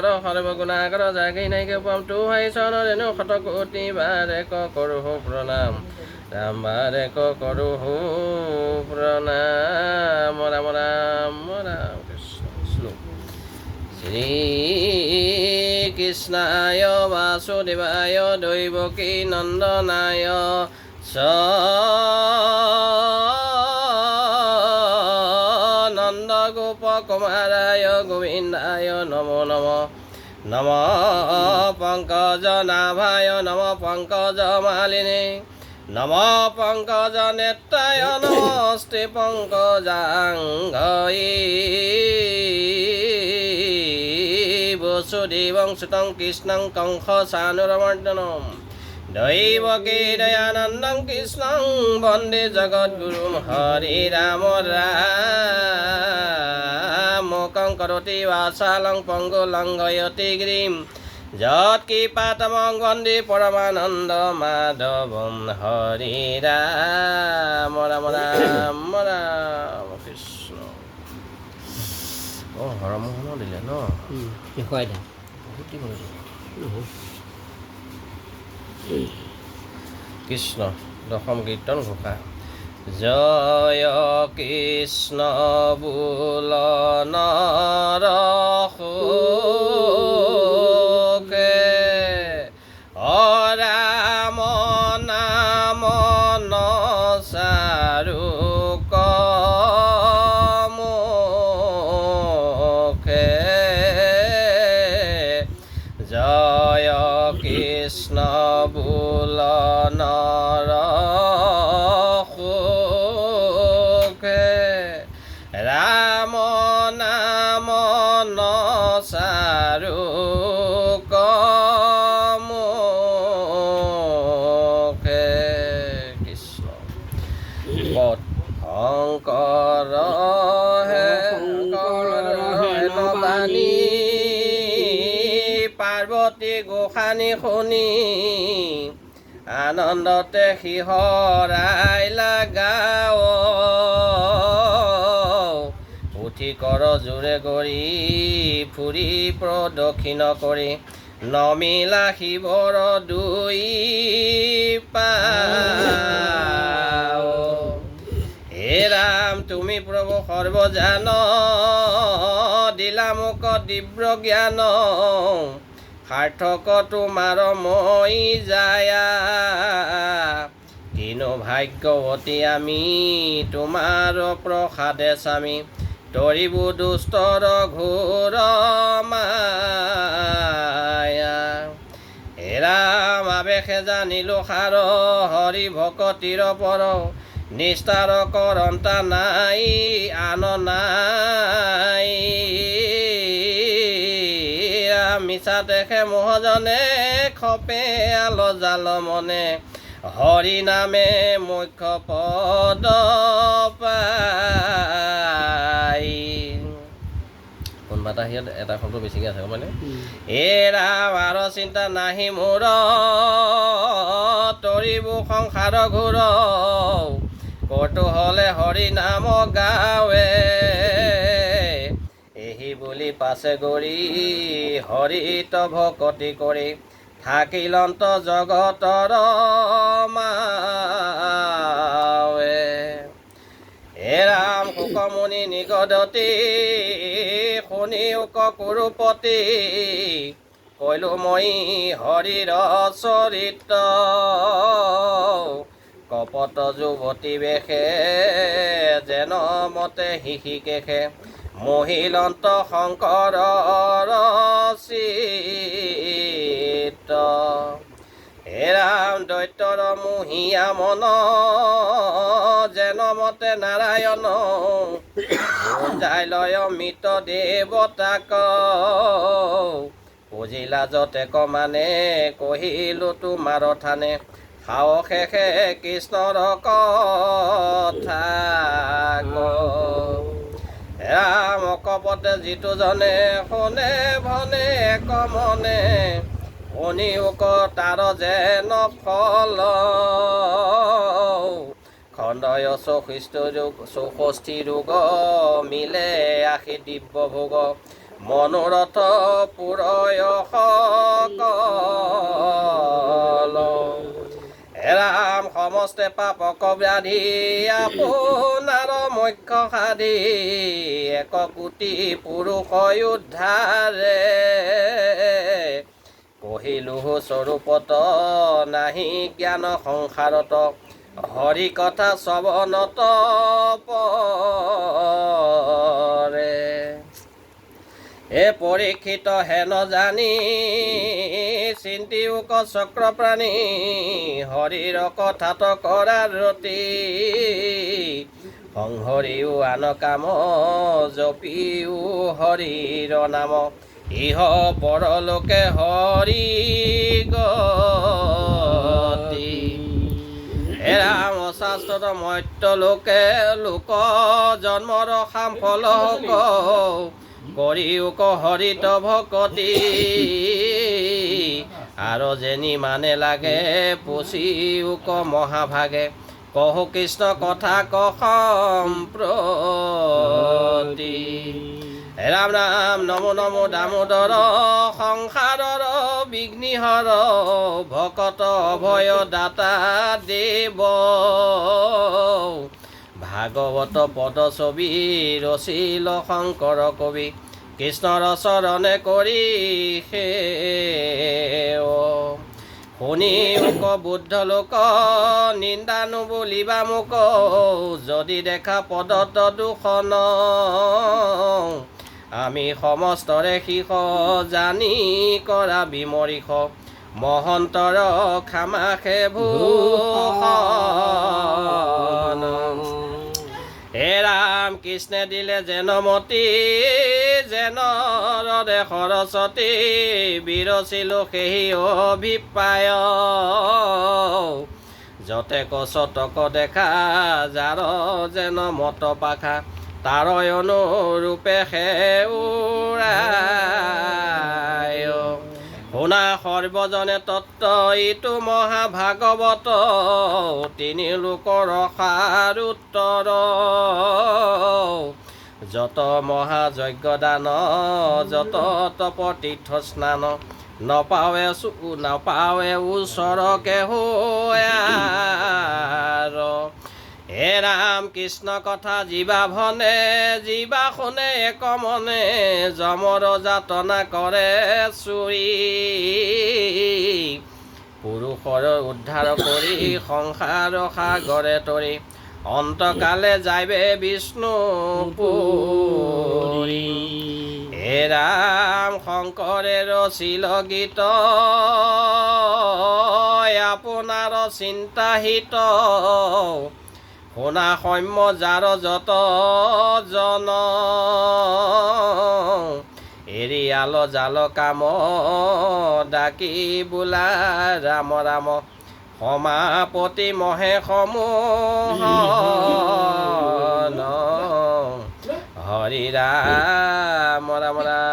কৰ সৰ্বগুণাকৰ জাগি নাইকে পাম। তো হাই চৰণেনো শত কোটি বাৰে ক কৰোঁ প্ৰণাম। ৰাম বাৰে ক কৰোঁ প্ৰণাম। ৰাম ৰাম ৰাম, কৃষ্ণ শ্লোক শ্ৰীকৃষ্ণায় বাসুদেৱায় দৈৱকী নন্দনায়। চ গোপ কুমাৰায় গোবিন্দায় নমো নম নম পংকজ নাভায় নম পংকজ মালিনী নম পংকজ নেত্ৰায় নমস্তে পংকজাংগী বসুদেবং সুতং কৃষ্ণং কংস সানুরমর্দনম দৈবকী দয়ানন্দং কৃষ্ণং বন্দে জগদ্গুরুম হরি রাম রাম কংকরতি বাসালং পঙ্গুলং গয়তি গিরিম যৎ কৃপাতমং বন্দে পরমানন্দ মাধবম হরি রাম রাম রাম রাম কৃষ্ণ অঁ হৰমোহনো দিলে ন দেখুৱাই দে? বহুত কৃষ্ণ দশম কীৰ্তন ঘোষা। জয় কৃষ্ণ বোল নৰসুকে অৰাম নাম নচাৰু মুখে জয় কৃষ্ণ বোল নৰসুখে শংকৰ হে হেন পাৰ্বতী গোসানী শুনি। আনন্দতে সিহৰাই লাগাও। উঠি কৰ জোৰে কৰি ফুৰি প্ৰদক্ষিণ কৰি নমিলা শিৱৰ দুই পাও হে ৰাম তুমি প্ৰভু সৰ্বজান দিলা মোক জ্ঞান। সাৰ্থক তোমাৰ মই যায়া কিনো ভাগ্যৱতী আমি, তোমাৰ প্ৰসাদে স্বামী। তৰিবু দুষ্টৰ ঘোৰ মায়া। হেৰাম আৱেশে জানিলো সাৰ, হৰি ভকতিৰ পৰ। নিষ্ঠাৰ কৰন্তা নাই আন নাই মিছা দেখে মহজনে খপে আল জাল মনে হৰি নামে মুখ্য পদ পাই। কোনোবা এটা সিহঁত এটা শব্দ বেছিকৈ আছে গম পাইনে? এৰা বাৰ চিন্তা নাহি মোৰ তৰিবো সংসাৰ ঘূৰ। কৌতূহলে হৰি নাম গাৱে এহি বুলি পাছে গৰি হৰিত ভকতি কৰি থাকিলন্ত জগতৰ মাৱে। হে ৰাম শুকমুনি নিগদতি, শুনি উক কুৰুপতি কৈলো মই হৰিৰ চৰিত্ৰ। কপট যুৱতী বেশে যেন মতে শিশি কেশে মহিলন্ত শংকৰ চিত হে ৰাম দৈত্যৰ মুহিয়া মন, যেন মতে নাৰায়ণ বুজাই লয় মৃত দেৱতাক। পুজিলা যতে কমানে কহিলো তোমাৰ থানে খাও শেষে কৃষ্ণৰ কথা ৰাম কপতে যিটো জনে শুনে ভনে কমনে শুনিওক তাৰ যেন ফল খণ্ডয় চৌষষ্ঠ ৰোগ চৌষষ্ঠি ৰোগ মিলে আশী দিব্য ভোগ মনোৰথ পুৰয় সকল এৰাম সমস্তে পাপক ব্যাধি আপোনাৰ মুখ্য সাধি, এক কোটি পুৰুষ উদ্ধাৰে। কহিলো, স্বৰূপত নাহি জ্ঞান সংসাৰত, হৰি কথা শ্ৰৱণত পৰে। এ পৰীক্ষিত হেন জানি চিন্তিওক চক্ৰ প্ৰাণী হৰিৰ কথাত কৰাৰ ৰতি। সংহৰিও আন কাম, জপিও হৰিৰ নাম। ইহ পৰলোকে হৰি গতি। এৰাম শাস্ত্ৰত মত্য লোকে লোক জন্মৰ সাম ফল কৰিওক হৰিত ভকতি আৰু যেনি মানে লাগে পুচিওক মহাভাগে। কহু কৃষ্ণ কথা কহ সম্প্ৰতি ৰাম ৰাম, নম নম দামোদৰ, সংসাৰৰ বিঘ্নিহৰ, ভকত অভয় দাতা দেৱ। ভাগৱত পদ ছবি ৰচিল শংকৰ কবি কৃষ্ণৰ চৰণে কৰি শুনি মোক বুদ্ধ লোক নিন্দা নুবুলিবা মোক যদি দেখা পদত দূষণ আমি সমস্তৰে শিষ জানি কৰা বিমৰিষ মহন্তৰ খামাখে ভূষণ। কৃষ্ণে দিলে যেন মতি, যেন ৰদে সৰস্বতী বিৰচিলো সেই অভিপ্ৰায়। যতে কচতক দেখা, যাৰ যেন মত পাখা তাৰ অনুৰূপে সেউৰায় শুনা সৰ্বজনে তত্ত, ইটো মহাভাগৱত, তিনি লোকৰ সাৰ উত্তৰ। যত মহাযজ্ঞ দান যত তপ তীৰ্থ স্নান নপাৱে নপাৱে ওচৰকে হোয়াৰ হে ৰাম কৃষ্ণ কথা জীৱা ভনে জীৱা শুনে এক মনে যমৰ যাতনা কৰে চুৰি পুৰুষৰ উদ্ধাৰ কৰি সংসাৰ সাগৰে তৰি অন্তকালে যাইবে বিষ্ণু পুৰি হে ৰাম শংকৰে ৰচিল গীত আপোনাৰ চিন্তাহিত। শুনা সৌম্য যাৰ যত জন, এৰিয়াল জাল কাম ডাকি বোলা। ৰাম ৰাম সমাপতি মহে সমূহ হৰি ৰাম ৰাম ৰাম